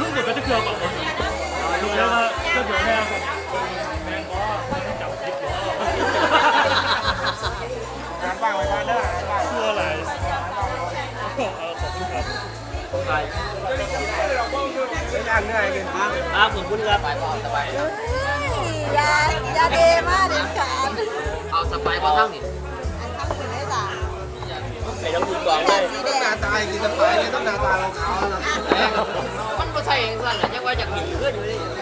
ลูกเด็กก็จะเกลือก่อนลูกแล้วก็ก็เดี๋ยวแม่แม่ก็ไม่จับคิดว่างานบ้างไว้บ้านเด้องานบ้างเพื่ออะไรเออขอบคุณครับไปไม่งานเหนื่อยเป็นบขอบคุณครับยายาเดมาเด็ดขาดเอาสไปร์มาทั้งนี่อันทั้งหมดได้จ้ะไปต้องคุณบอกเลยต้องหน้าตากินสไปร์เนี่ยต้องหน้าตาเขานะมันไม่ใช่เองสั่นแหละยังว่าอยากหนีเพื่อนอยู่เลยอันนี้ปวดจมูกแย่มันลบไปที่เลยมันมันคือคนยากนี่ยากยังไงเนี่ยยกทำเลยคนนี้อีกไหมมึงเข้าวนสายยยยไปกับมึงไหมโอ้เข้าต้องมาผ่านไหนจะ ไปไหนจะมาถึงจะชัวร์ค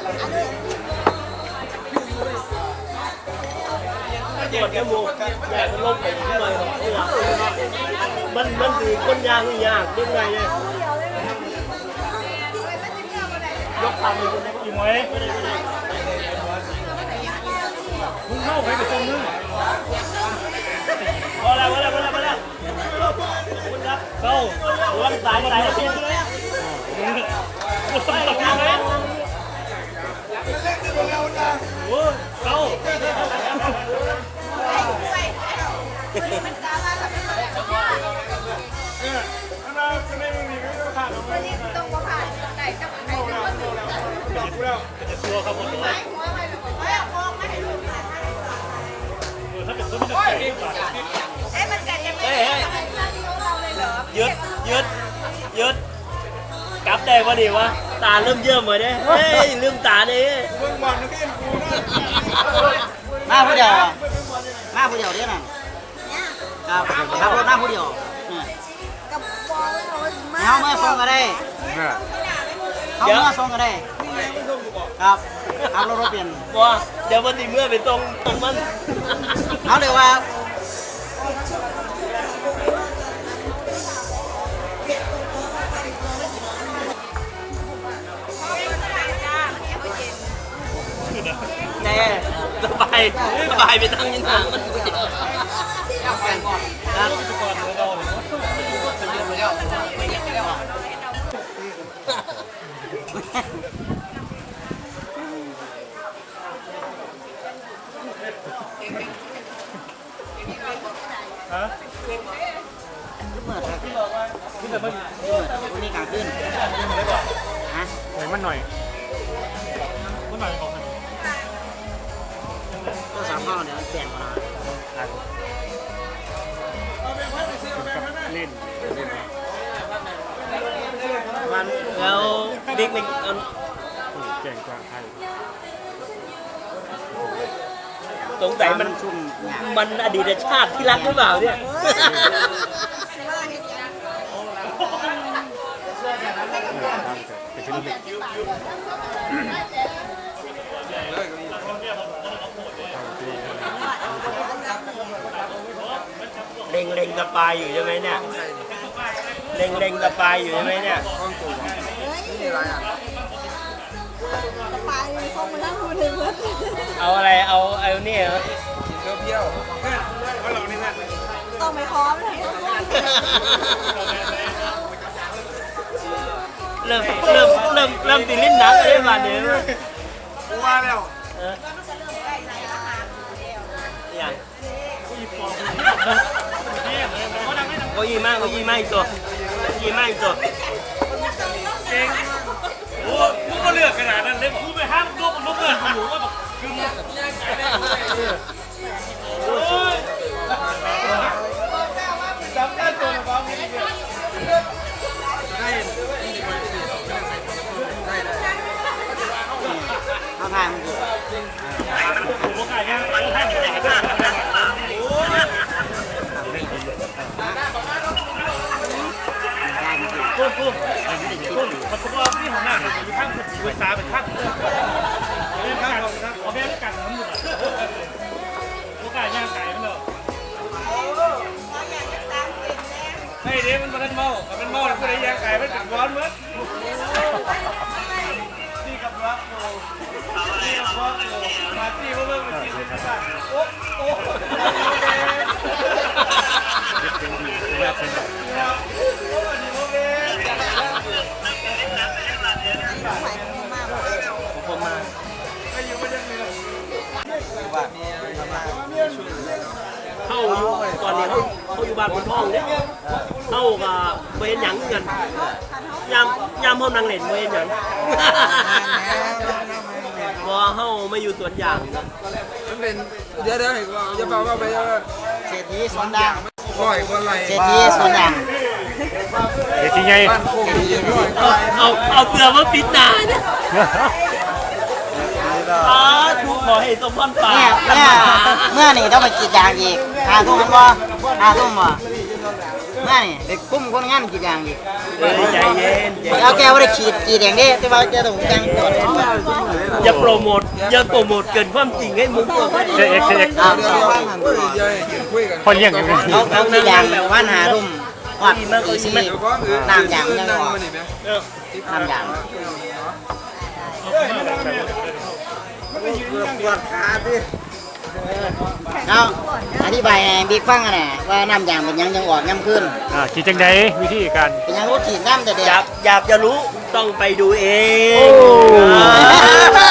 รับผมเลยหัวไปเฮ้ยมองไม่เห็นรูปเลยถ้าเป็นต้นไม้จะแก่เอ๊ะมันกัน ยึด ยึด ยึด กลับได้ปะดิวะ ตาเริ่มเยิ่มเลยเนี่ยเฮ้ยลืมตาเนี่ยมึงบอลนึกเห็นกูนะมาผู้เดียวอะมาผู้เดียวเด้อน่ะเนี่ยครับขับรถมาผู้เดียวเนี่ยกับบอลเรามาเฮาเมื่อส่งก็ได้เฮาเมื่อส่งก็ได้ครับขับรถรถเปลี่ยนว่าเดี๋ยววันนี้เมื่อไปตรงตรงมันเอาเลยว่าายสบายไปตั้งยินทางมันดูเยวครับก่อน ก็สามเนี่ยมันเปลี่ยนมาเล่นมันแล้วบิ๊กนี่เอาแก่งกว่าไทยสงสัยมันชุ่มมันอดีตชาติที่รักหรือเปล่าเนี่ยเป็นชิ้นเล็ก เล็งเล็งตะปายอยู่ใช่ไหมเนี่ย เล็งเล็งตะปายอยู่ใช่ไหมเนี่ยนี่อะไรอะไปส่งมาทั้งคืนเลยเพื่อนเอาอะไร เอาเอาเนี่ยเหรอเพี้ยวเพื่อนว่าเรานี่นั่นต้องไปพร้อมเลยเริ่มเริ่มเริ่มเริ่มติดลิ้นหนังเลยมาเนี่ยกูว่าแล้วเออย่าง โอ้ยมากโอ้ยมากอีกตัวโอ้ยมากอีกตัวเก่งโอ้มึงก็เลือกขนาดนั้นเลยบอกมึงไปห้ามลูกลูกเลือกหนูว่าบอกคือมึง เด็กมันมันเมามันเมาแล้วก็ได้ย่างไก่มันเป็นร้อนมั้งนี่กับรักโอ้นี่กับรักโอ้มาที่เมื่อเมื่อกี้กันโอ้โอ้เป็นดีเป็นแบบเป็นแบบผมมาเข้าอยู่ตอนนี้เขา เขาอยู่บ้านบนห้องเนี่ยเข้ากับเป็นหยังกันคันเขายามยามเฮานั่งเล่นบ่เห็นหยังบ่เฮามาอยู่สวนยางนะมันเป็นเดี๋ยวเดี๋ยวเห็นว่าจะเบาเบาไปเยอะเศรษฐีสวนยางร้อยกว่าไรเศรษฐีสวนยางเดี๋ยวทีไงบ้านโคกดีร้อยเอาเอาเอาเปลือกมาปิดตาเนี่ยสาธุขอให้สมพรปรารเนี่ยถเนี่ยนา เมื่อนี่ต้องไปกรีดยางอีก หาทุ่มมันบ่หาทุ่มบ่เมื่อนี่ไปคุ้มคนงานกรีดยางอีกเออใจเย็นใจเย็นเอาแกว่าได้ขีดกรีดอย่างนี้แต่ว่าแกต้องจังก่อนอย่าโปรโมทอย่าโปรโมทเกินความจริงให้มึงตัวเอ็กซ์เอ็กซ์เอาเดี๋ยวเดี๋ยวคุยเยอะคุยกันคนเลี้ยงอย่างนี้เขาเขากรีดยางแบบวันหาทุ่มหอดตีสี่เดี๋ยวก็คือน้ำยางมันยังนั่งออกมาหนิไหมเออน้ำยางปวดขาดิ เอาอธิบายให้บิ๊กฟังกันน่ะว่าน้ำยางเป็นหยังยังออกย่ำขึ้น อ่าคิดจังไดวิธีการ เป็นหยังรู้ขีดน้ำแต่เด็กอยากอยากจะรู้ต้องไปดูเองโอ้ อ่า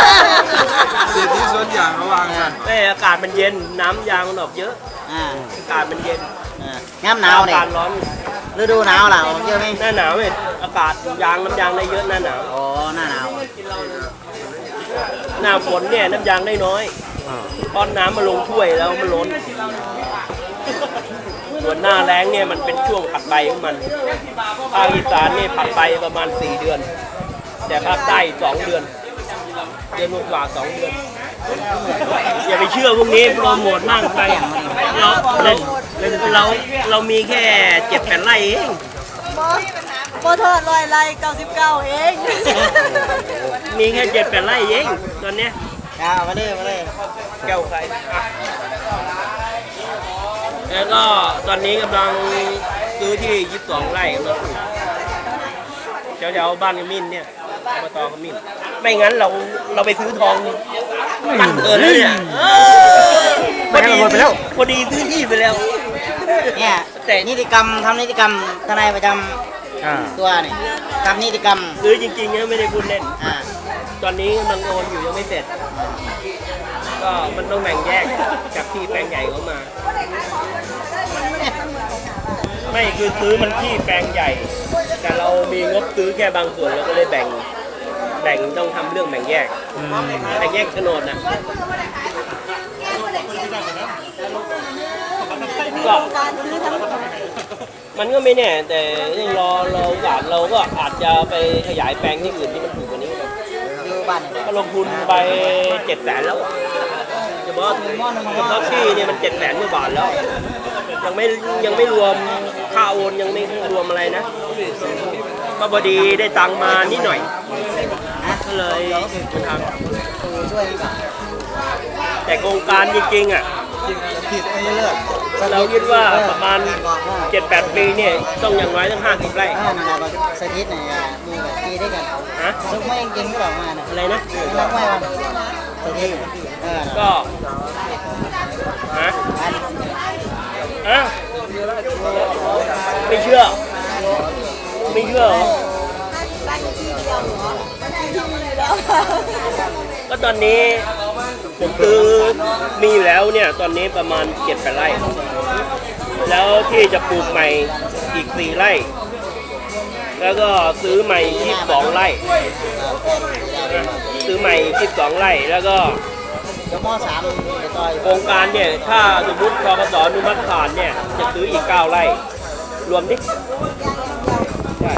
เสียที่สวนยางระวังกันแม่อากาศมันเย็นน้ำยางมันออกเยอะ อ่าอากาศมันเย็นอ่าน้ำหนาวเนี่ยอากาศร้อนฤดูหนาวล่ะออกเยอะไหมหน้าหนาวเนี่ยอากาศยางน้ำยางได้เยอะหน้าหนาวอ๋อหน้าหนาวหน้าฝนเนี่ยน้ำยางได้น้อย อ่าเพราะน้ำมาลงถ้วยแล้วมันล้น ส่วนหน้าแล้งเนี่ยมันเป็นช่วงผัดใบของมันภาคอีสานเนี่ยผัดใบประมาณ 4 เดือน แต่ภาคใต้สองเดือน เดือนกว่าสองเดือน อย่าไปเชื่อพวกนี้โปรโมทมากไปเราเราเราเรามีแค่เจ็ดแผ่นไร่เองโบเทิร์ลอยไล่99เอง มีแค่เจ็ดแผ่นไร่เองตอนเนี้ยเอามาเลยมาเลยแก้วใครอะแล้วก็ตอนนี้กำลังซื้อที่ยี่สิบสองไร่มาปลูกแถวๆบ้านขมิ้นเนี่ยอบตขมิ้น ไม่งั้นเราเราไปซื้อทองตั้งเกินแล้วเนี่ยเออพอดีพอดีซื้อที่ไปแล้ว เนี่ยแต่นิติกรรมทำนิติกรรมทนายประจอ่าำตัวนี่ทำนิติกรรมซื้อจริงๆนะไม่ได้พูดเล่น อ่า ตอนนี้กำลังโอนอยู่ยังไม่เสร็จ ก็มันต้องแบ่งแยกจากที่แปลงใหญ่เข้ามา ไม่คือซื้อมันที่แปลงใหญ่ แต่เรามีงบซื้อแค่บางส่วนเราก็เลยแบ่ง แบ่งต้องทำเรื่องแบ่งแยก แบ่งแยกโฉนดนะก็การซื้อทั้งมันก็ไม่แน่ แต่ยังรอเราโอกาสเราก็อาจจะไปขยายแปลงที่อื่นที่มันถูก กว่านี้ก็ได้อยู่บ้านนี่ก็ลงทุนไปเจ็ดแสนแล้วเฉพาะเฉพาะที่เนี่ยมันเจ็ดแสนกว่าบาทแล้ว ยังไม่ยังไม่รวมค่าโอนยังไม่รวมอะไรนะ ก็พอดีได้ตังมานิดหน่อยก็เลยมาทตูช่วยดีกว่าำแต่โครงการจริงๆอะผิดไปเรื่อยเราคิดว่าประมาณเจ็ดแปดปีเนี่ยต้องอย่างน้อยต้องห้าสิบไร่อ่านั่นแหละสถิตเนี่ย ดูแบบตีได้กันฮะซุกไม่ยังกินก็หรอกมาเนี่ยอะไรนะนักไม่วันสถิตเออก็ฮะอันฮะไม่เชื่อ ไม่เชื่อเหรอบ้านที่เดียวเหรอบ้านที่ดีแล้วก็ตอนนี้ผมซื้อมีอยู่แล้วเนี่ย ตอนนี้ประมาณเจ็ดแปดไร่ แล้วที่จะปลูกใหม่อีกสี่ไร่ แล้วก็ซื้อใหม่ยี่สองไร่นะซื้อใหม่ยี่สองไร่แล้วก็เดี๋ยวมสามเดี๋ยวต่อยโครงการเนี่ยถ้าสมมติกกสอนุมัติผ่านเนี่ยจะซื้ออีกเก้าไร่ รวมดิใช่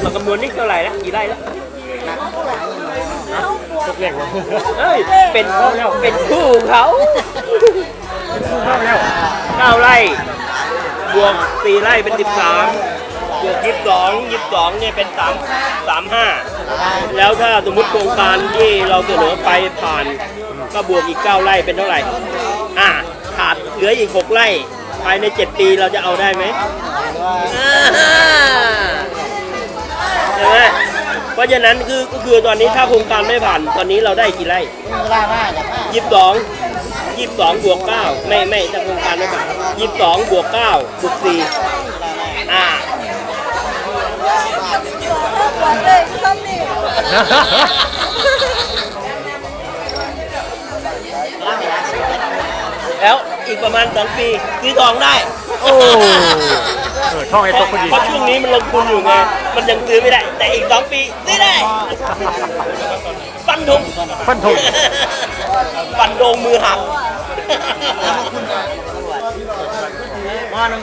เราคำนวณนี่เท่าไหร่ล้วกี่ไร่ล้วหกทุกเลี้ยงวะเอ้ยเป็นเป็นคู่ของเขาเข้าแล้วเก้าไร่บวกสี่ไร่เป็นสิบสาม ยี่สิบสองยี่สิบสองเนี่ยเป็นสามสามห้าแล้วถ้าสมมติโครงการที่เราเสนอไปผ่าน ก็บวกอีกเก้าไร่เป็นเท่าไหร่ อ่าขาดเหลืออีกหกไร่ภายในเจ็ดปีเราจะเอาได้ไหมใช่ไหมเพราะฉะนั้นคือก็คือตอนนี้ถ้าโครงการไม่ผ่านตอนนี้เราได้กี่ไร่เวลามากจากมากยี่สิบสองยี่สิบสองบวกเก้าไม่ไม่ถ้าโครงการไม่ผ่านยี่สิบสองบวกเก้าบวกสี่อ่า หวานเลยซ้ำนี่แล้วอีกประมาณสองปีซื้อทองได้โอ้เออท่องไอ้เพตราะกพอดีเพราะช่วงนี้มันลงทุนอยู่ไงมมันยังซื้อไม่ได้ แต่อีกสองปีซื้อได้ ฟันธงฟันธง ฟันโดงมือหักมาหนึ่ง